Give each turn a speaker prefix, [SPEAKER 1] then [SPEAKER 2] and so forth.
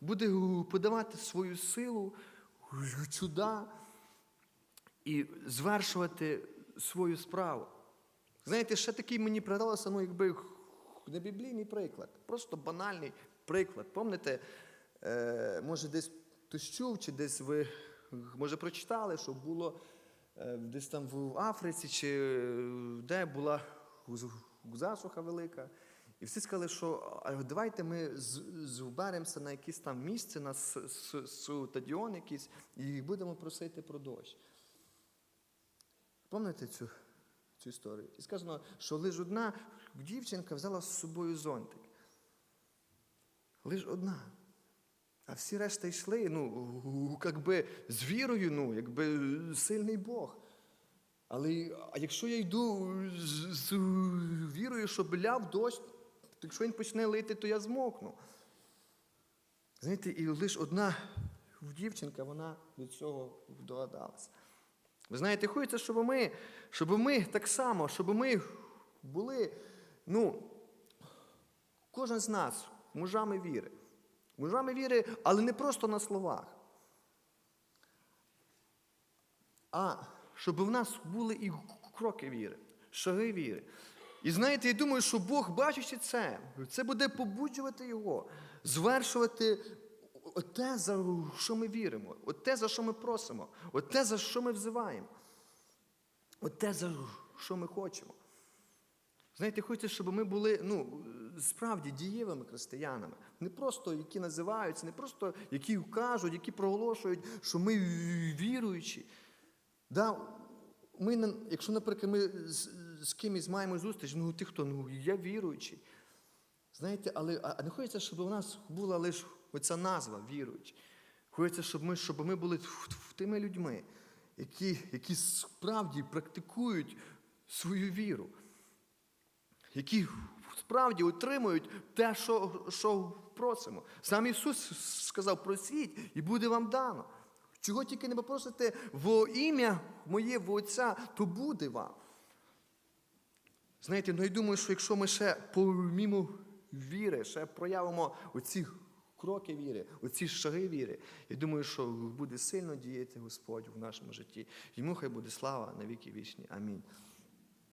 [SPEAKER 1] буде подавати свою силу, чуда і звершувати свою справу. Знаєте, ще такий мені пригадалося, ну, якби не біблійний приклад, просто банальний приклад. Пам'ятаєте, е, може, десь хтось чув, чи десь ви може прочитали, що було е, десь там в Африці, чи е, де була засуха велика. І всі сказали, що давайте ми з- зберемося на якесь там місце, на стадіон якийсь, і будемо просити про дощ. Пам'ятаєте цю, цю історію? І сказано, що лише одна дівчинка взяла з собою зонтик. Лише одна. А всі решта йшли, ну, якби з вірою, ну, якби сильний Бог. Але а якщо я йду з, з вірою, що ляв дощ, якщо він почне лити, то я змокну. Знаєте, і лише одна дівчинка, вона до цього догадалася. Ви знаєте, хочеться, щоб ми, щоб ми так само, щоб ми були, ну, кожен з нас мужами віри. Мужами віри, але не просто на словах. А щоб в нас були і кроки віри, шаги віри. І знаєте, я думаю, що Бог, бачачи це, це буде побуджувати його, звершувати те, за що ми віримо, те, за що ми просимо, те, за що ми взиваємо, те, за що ми хочемо. Знаєте, хочеться, щоб ми були ну, справді дієвими християнами. Не просто які називаються, не просто які кажуть, які проголошують, що ми віруючі. Да, ми, якщо, наприклад, ми з, кимось маємо зустріч, ну ти хто? Ну я віруючий. Знаєте, але а не хочеться, щоб у нас була лише оця назва віруючий. Хочеться, щоб ми, щоб ми були тими людьми, які, які справді практикують свою віру, які справді отримують те, що, що просимо. Сам Ісус сказав: просіть, і буде вам дано. Чого тільки не попросите во ім'я моє в Отця, то буде вам. Знаєте, ну я думаю, що якщо ми ще помімо віри, ще проявимо оці кроки віри, оці шаги віри, я думаю, що буде сильно діяти Господь в нашому житті. Йому хай буде слава на віки вічні. Амінь.